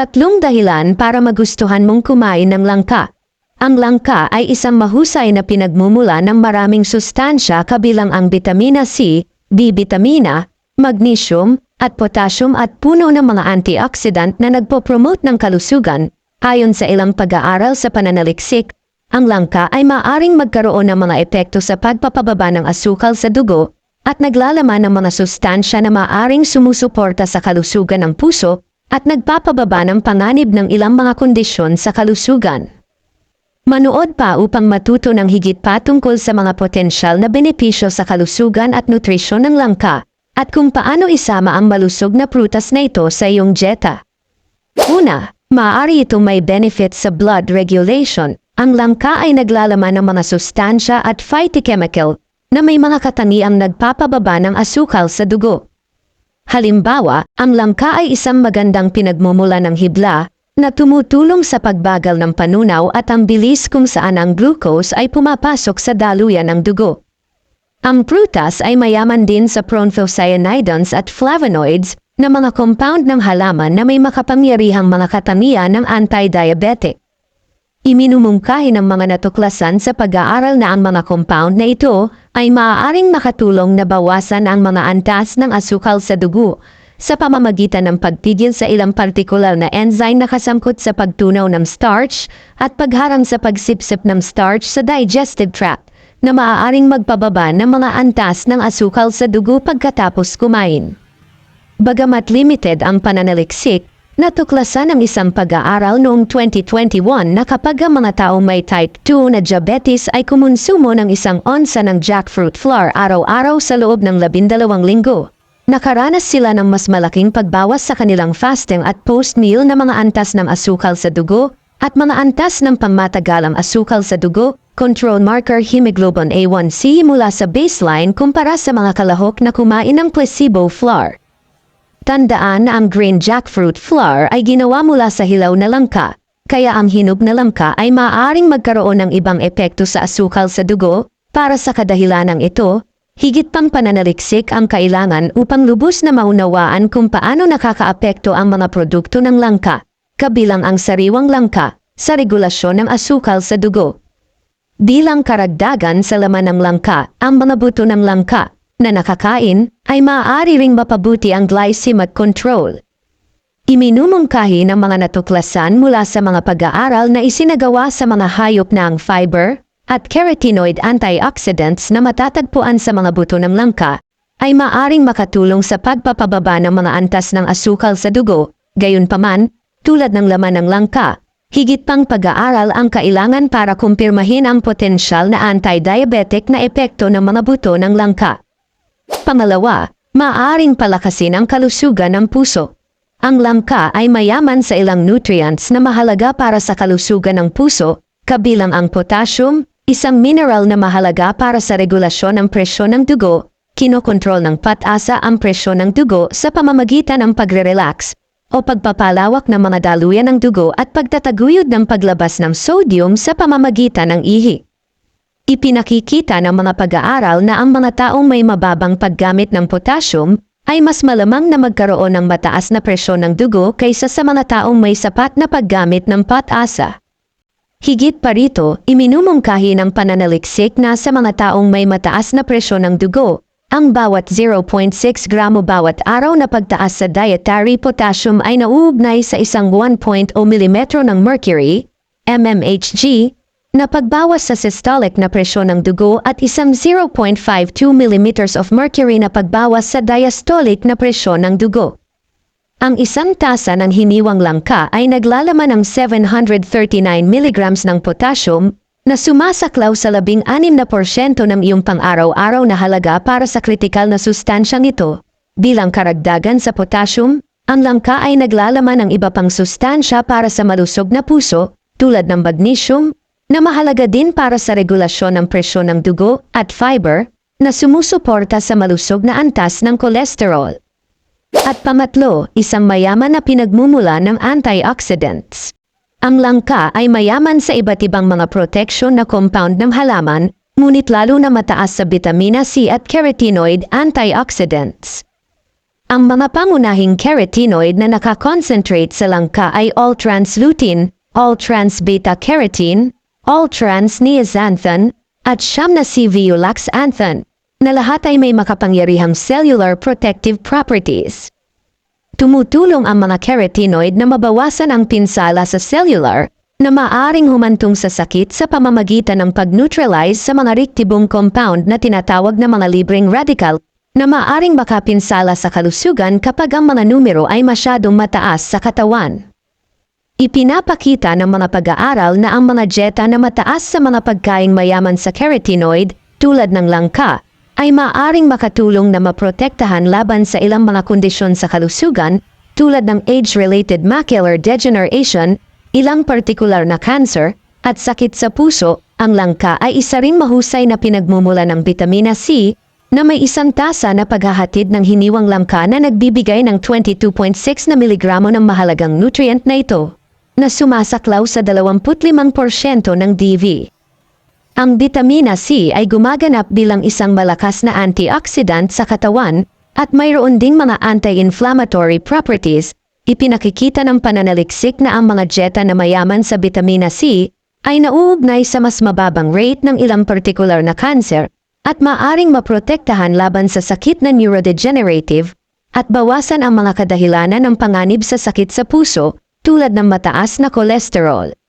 Tatlong dahilan para magustuhan mong kumain ng langka. Ang langka ay isang mahusay na pinagmumula ng maraming sustansya kabilang ang vitamina C, B-vitamina, magnesium, at potassium at puno ng mga antioxidant na nagpo-promote ng kalusugan. Ayon sa ilang pag-aaral sa pananaliksik, ang langka ay maaring magkaroon ng mga epekto sa pagpapababa ng asukal sa dugo at naglalaman ng mga sustansya na maaring sumusuporta sa kalusugan ng puso at nagpapababa ng panganib ng ilang mga kondisyon sa kalusugan. Manood pa upang matuto ng higit pa tungkol sa mga potensyal na benepisyo sa kalusugan at nutrisyon ng langka at kung paano isama ang malusog na prutas na ito sa iyong dieta. Una, maaari itong may benefit sa blood regulation. Ang langka ay naglalaman ng mga sustansya at phytochemical na may mga katangiang nagpapababa ng asukal sa dugo. Halimbawa, ang langka ay isang magandang pinagmumula ng hibla na tumutulong sa pagbagal ng panunaw at ang bilis kung saan ang glucose ay pumapasok sa daluyan ng dugo. Ang prutas ay mayaman din sa proanthocyanidins at flavonoids na mga compound ng halaman na may makapangyarihang mga katamiya ng anti-diabetic. Iminumungkahi ng mga natuklasan sa pag-aaral na ang mga compound na ito ay maaaring makatulong na bawasan ang mga antas ng asukal sa dugo sa pamamagitan ng pagpigil sa ilang partikular na enzyme na kasangkot sa pagtunaw ng starch at pagharang sa pagsipsip ng starch sa digestive tract na maaaring magpababa ng mga antas ng asukal sa dugo pagkatapos kumain. Bagamat limited ang pananaliksik, natuklasan ng isang pag-aaral noong 2021 na kapag ang mga taong may type 2 na diabetes ay kumonsumo ng isang onsa ng jackfruit flour araw-araw sa loob ng labindalawang linggo, nakaranas sila ng mas malaking pagbawas sa kanilang fasting at post-meal na mga antas ng asukal sa dugo at mga antas ng pangmatagalang asukal sa dugo, control marker hemoglobin A1C mula sa baseline kumpara sa mga kalahok na kumain ng placebo flour. Tandaan na ang green jackfruit flour ay ginawa mula sa hilaw na langka, kaya ang hinog na langka ay maaaring magkaroon ng ibang epekto sa asukal sa dugo, para sa kadahilanang ito, higit pang pananaliksik ang kailangan upang lubos na maunawaan kung paano nakakaapekto ang mga produkto ng langka, kabilang ang sariwang langka, sa regulasyon ng asukal sa dugo. Bilang karagdagan sa laman ng langka, ang mga buto ng langka na nakakain ay maaari ring mapabuti ang glycemic control. Iminumungkahi ng mga natuklasan mula sa mga pag-aaral na isinagawa sa mga hayop na ang fiber at carotenoid antioxidants na matatagpuan sa mga buto ng langka ay maaring makatulong sa pagpapababa ng mga antas ng asukal sa dugo, gayunpaman, tulad ng laman ng langka, higit pang pag-aaral ang kailangan para kumpirmahin ang potensyal na anti-diabetic na epekto ng mga buto ng langka. Pangalawa, maaaring palakasin ang kalusugan ng puso. Ang langka ay mayaman sa ilang nutrients na mahalaga para sa kalusugan ng puso, kabilang ang potassium, isang mineral na mahalaga para sa regulasyon ng presyon ng dugo, kinokontrol ng patasa ang presyon ng dugo sa pamamagitan ng pagre-relax o pagpapalawak ng mga daluyan ng dugo at pagtataguyod ng paglabas ng sodium sa pamamagitan ng ihi. Ipinakikita ng mga pag-aaral na ang mga taong may mababang paggamit ng potassium ay mas malamang na magkaroon ng mataas na presyon ng dugo kaysa sa mga taong may sapat na paggamit ng patasa. Higit pa rito, iminumungkahi ng pananaliksik na sa mga taong may mataas na presyon ng dugo, ang bawat 0.6 gramo bawat araw na pagtaas sa dietary potassium ay nauugnay sa isang 1.0 mm ng mercury, mmHg, na pagbawas sa systolic na presyon ng dugo at isang 0.52 mm of mercury na pagbawas sa diastolic na presyon ng dugo. Ang isang tasa ng hiniwang langka ay naglalaman ng 739 mg ng potassium na sumasaklaw sa 16% ng iyong pang-araw-araw na halaga para sa kritikal na sustansyang ito. Bilang karagdagan sa potassium, ang langka ay naglalaman ng iba pang sustansya para sa malusog na puso tulad ng magnesium, na mahalaga din para sa regulasyon ng presyon ng dugo at fiber na sumusuporta sa malusog na antas ng kolesterol. At pangatlo, isang mayaman na pinagmumula ng antioxidants. Ang langka ay mayaman sa iba't ibang mga protection na compound ng halaman, ngunit lalo na mataas sa vitamina C at carotenoid antioxidants. Ang mga pangunahing carotenoid na nakakonsentrate sa langka ay all-trans lutein, all-trans beta-carotene, all-trans niacanthan, at siyam na CV-ulaxanthan, na lahat ay may makapangyarihang cellular protective properties. Tumutulong ang mga carotenoid na mabawasan ang pinsala sa cellular na maaring humantong sa sakit sa pamamagitan ng pag-neutralize sa mga rictibong compound na tinatawag na mga libreng radical na maaring makapinsala sa kalusugan kapag ang mga numero ay masyadong mataas sa katawan. Ipinapakita ng mga pag-aaral na ang mga dieta na mataas sa mga pagkaing mayaman sa carotenoid tulad ng langka ay maaring makatulong na maprotektahan laban sa ilang mga kondisyon sa kalusugan tulad ng age-related macular degeneration, ilang partikular na cancer, at sakit sa puso, ang langka ay isa ring mahusay na pinagmumula ng vitamina C na may isang tasa na paghahatid ng hiniwang langka na nagbibigay ng 22.6 na miligramo ng mahalagang nutrient na ito, na sumasaklaw sa 25% ng DV. Ang vitamina C ay gumaganap bilang isang malakas na antioxidant sa katawan at mayroon ding mga anti-inflammatory properties. Ipinakikita ng pananaliksik na ang mga dieta na mayaman sa vitamina C ay nauugnay sa mas mababang rate ng ilang partikular na cancer at maaring maprotektahan laban sa sakit na neurodegenerative at bawasan ang mga kadahilanan ng panganib sa sakit sa puso tulad ng mataas na kolesterol.